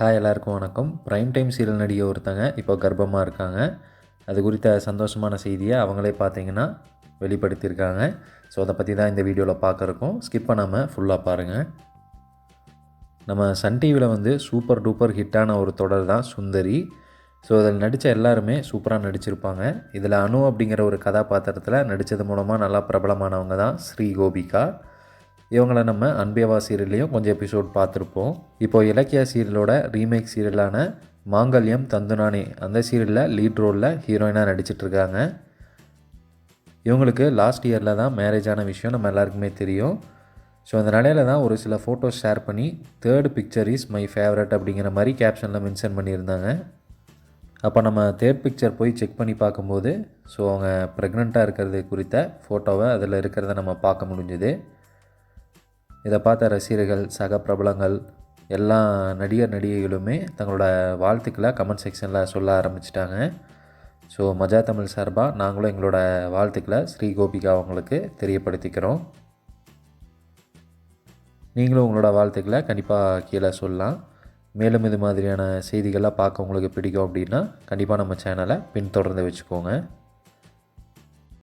Hi எல்லாருக்கும் வணக்கம். Prime time serial நடிகை ஒருத்தங்க இப்போ கர்ப்பமாக இருக்காங்க. அது குறித்த சந்தோஷமான செய்தியை அவங்களே பார்த்தீங்கன்னா வெளிப்படுத்தியிருக்காங்க. ஸோ அதை பற்றி தான் இந்த வீடியோவில் பார்க்குறக்கும் ஸ்கிப் பண்ணாமல் ஃபுல்லாக பாருங்கள் நம்ம சன் டிவியில் வந்து சூப்பர் டூப்பர் ஹிட்டான ஒரு தொடர் தான் சுந்தரி. ஸோ அதில் நடித்த எல்லாருமே சூப்பராக நடிச்சிருப்பாங்க. இதில் அனு அப்படிங்கிற ஒரு கதாபாத்திரத்தில் நடித்தது மூலமாக நல்லா பிரபலமானவங்க தான் ஸ்ரீ கோபிகா. இவங்களை நம்ம அன்பேவா சீரியல்லையும் கொஞ்சம் எபிசோட் பார்த்துருப்போம். இப்போ இலக்கியா சீரியலோட ரீமேக் சீரியலான மாங்கல்யம் தந்துனானே அந்த சீரியலில் லீட் ரோலில் ஹீரோயினாக நடிச்சிட்ருக்காங்க. இவங்களுக்கு லாஸ்ட் இயரில் தான் மேரேஜ் ஆன விஷயம் நம்ம எல்லாருக்குமே தெரியும். ஸோ அந்த நிலையில தான் ஒரு சில ஃபோட்டோஸ் ஷேர் பண்ணி third picture is my favourite அப்படிங்கிற மாதிரி கேப்ஷனில் மென்ஷன் பண்ணியிருந்தாங்க. அப்போ நம்ம தேர்ட் பிக்சர் போய் செக் பண்ணி பார்க்கும்போது ஸோ அவங்க ப்ரெக்னெண்ட்டாக இருக்கிறது குறித்த ஃபோட்டோவை அதில் இருக்கிறத நம்ம பார்க்க முடிஞ்சுது. இதை பார்த்த ரசிகர்கள் சக பிரபலங்கள் எல்லா நடிகர் நடிகைகளுமே தங்களோட வாழ்த்துக்களை கமெண்ட் செக்ஷனில் சொல்ல ஆரம்பிச்சிட்டாங்க. ஸோ மஜா தமிழ் சார்பாக நாங்களும் எங்களோட வாழ்த்துக்களை ஸ்ரீ கோபிகா அவங்களுக்கு தெரியப்படுத்திக்கிறோம். நீங்களும் உங்களோட வாழ்த்துக்களை கண்டிப்பாக கீழே சொல்லலாம். மேலும் இது மாதிரியான செய்திகள்லாம் பார்க்க உங்களுக்கு பிடிக்கும் அப்படின்னா கண்டிப்பாக நம்ம சேனலை பின்தொடர்ந்து வச்சுக்கோங்க.